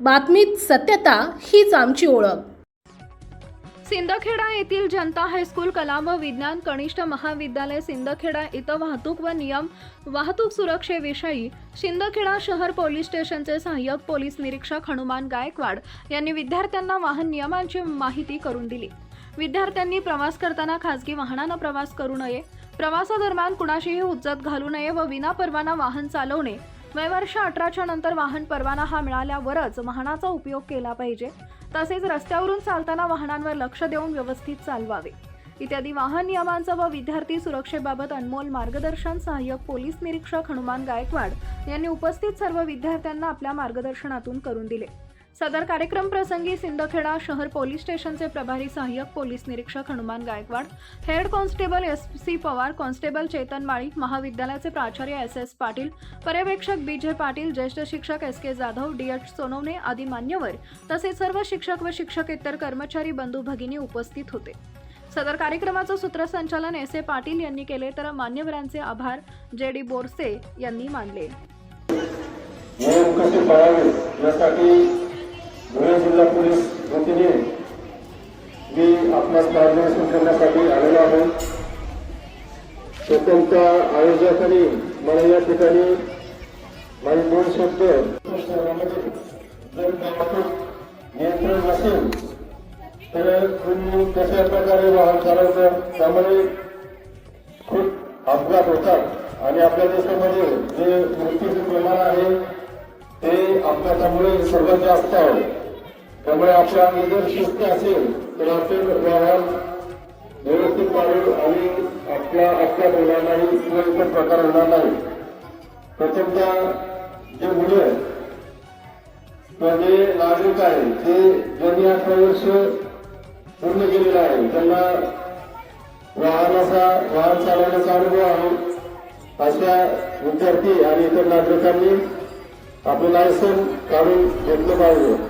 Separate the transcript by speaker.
Speaker 1: बातमीत सत्यता हीच आमची ओळख.
Speaker 2: सिंदखेडा येथील जनता हायस्कूल कला व विज्ञान कनिष्ठ महाविद्यालय सिंदखेडा इथं वाहतूक व नियम वाहतूक सुरक्षेविषयी सिंदखेडा शहर पोलीस स्टेशनचे सहाय्यक पोलीस निरीक्षक हनुमान गायकवाड यांनी विद्यार्थ्यांना वाहन नियमांची माहिती करून दिली. विद्यार्थ्यांनी प्रवास करताना खासगी वाहनानं प्रवास करू नये. प्रवासादरम्यान कुणाशीही उज्जत घालू नये व विनापरवाना वाहन चालवणे वयवर्ष अठराच्या नंतर वाहन परवाना हा मिळाल्यावरच वाहनाचा उपयोग केला पाहिजे. तसेच रस्त्यावरून चालताना वाहनांवर लक्ष देऊन व्यवस्थित चालवावे. इत्यादी वाहन नियमांचं व विद्यार्थी सुरक्षेबाबत अनमोल मार्गदर्शन सहाय्यक पोलीस निरीक्षक हनुमान गायकवाड यांनी उपस्थित सर्व विद्यार्थ्यांना आपल्या मार्गदर्शनातून करून दिले. सदर कार्यक्रम प्रसंगी सिंदखेडा शहर पोलीस स्टेशनचे प्रभारी सहाय्यक पोलीस निरीक्षक Hanuman Gaikwad head constable S C Pawar constable Chetan Mali महाविद्यालयाचे प्राचार्य एस एस पाटील पर्यवेक्षक बी जे पाटील ज्येष्ठ शिक्षक S K Jadhav D H Sonawane आदी मान्यवर तसेच सर्व शिक्षक व शिक्षकेतर कर्मचारी बंधू भगिनी उपस्थित होते. सदर कार्यक्रमाचं सूत्रसंचालन एस ए पाटील यांनी केले तर मान्यवरांचे आभार जे डी बोरसे यांनी मानले.
Speaker 3: यासाठी धुळे जिल्हा पोलीस वतीने मी आपणास मार्गदर्शन करण्यासाठी आलेलो आहे. स्वतंत्र आयोजकांनी मला या ठिकाणी माझे दोन शब्द जर नियंत्रण नसेल तर तुम्ही कशा प्रकारे वाहन चालवतं? त्यामुळे खूप अपघात होतात. आणि आपल्या देशामध्ये जे मृत्यूचे प्रमाण आहे ते अपघातामुळे सर्वात जास्त आहे. त्यामुळे आपल्या अंगी शिस्त असेल तर आपण व्यवहार. व्यवस्थित पाडू आणि आपल्या आपल्या मुलांनाही किंवा इतर प्रकार होणार नाही. प्रथमतः जे मुलं म्हणजे किंवा जे नागरिक आहे ते ज्यांनी अठरा वर्ष पूर्ण केलेलं आहे त्यांना वाहनाचा वाहन चालवण्याचा अनुभव आहे. अशा विद्यार्थी आणि इतर नागरिकांनी आपलं लायसन काढून घेतलं पाहिजे.